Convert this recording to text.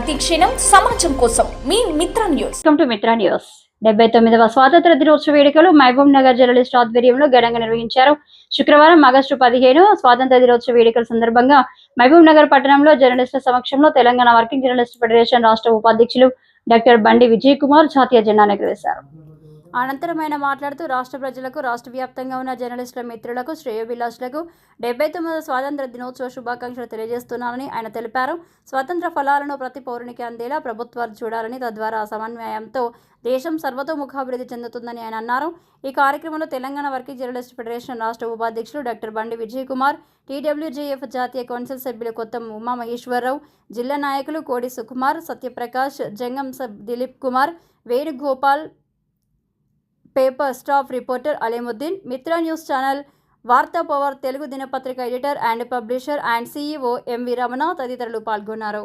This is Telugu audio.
ప్రతిక్షణం సమాజం కోసం. మీ Mitra news. Welcome to Mitra news డెబ్బై తొమ్మిదవ స్వాతంత్ర దినోత్సవ వేడుకలు మహబూబ్ నగర్ జర్నలిస్ట్ ఆధ్వర్యంలో ఘనంగా నిర్వహించారు. శుక్రవారం ఆగస్టు పదిహేను స్వాతంత్ర దినోత్సవ వేడుకల సందర్భంగా మహబూబ్ నగర్ పట్టణంలో జర్నలిస్టుల సమక్షంలో తెలంగాణ వర్కింగ్ జర్నలిస్ట్ ఫెడరేషన్ రాష్ట్ర ఉపాధ్యక్షులు డాక్టర్ బండి విజయ్ కుమార్ జాతీయ జెండాను ఎగురవేశారు అనంతరం ఆయన మాట్లాడుతూ రాష్ట్ర ప్రజలకు రాష్ట్ర వ్యాప్తంగా ఉన్న జర్నలిస్టుల మిత్రులకు శ్రేయోభిలాషులకు డెబ్బై తొమ్మిదవ స్వాతంత్ర దినోత్సవ శుభాకాంక్షలు తెలియజేస్తున్నానని ఆయన తెలిపారు. స్వతంత్ర ఫలాలను ప్రతి పౌరునికి అందేలా ప్రభుత్వాలు చూడాలని తద్వారా సమన్వయంతో దేశం సర్వతోముఖాభివృద్ధి చెందుతుందని ఆయన అన్నారు. ఈ కార్యక్రమంలో తెలంగాణ వర్కింగ్ జర్నలిస్ట్ ఫెడరేషన్ రాష్ట్ర ఉపాధ్యక్షులు డాక్టర్ బండి విజయ్ కుమార్ టీడబ్ల్యూజేఎఫ్ జాతీయ కౌన్సిల్ సభ్యులు కొత్త ఉమా మహేశ్వరరావు జిల్లా నాయకులు Kodi Sukumar Satyaprakash Jangam sub Dilip Kumar Venugopal paper staff reporter Alimuddin Mitra news channel వార్తా పవర్ తెలుగు దినపత్రిక editor and publisher and CEO M V Ramana తదితరులు పాల్గొన్నారు.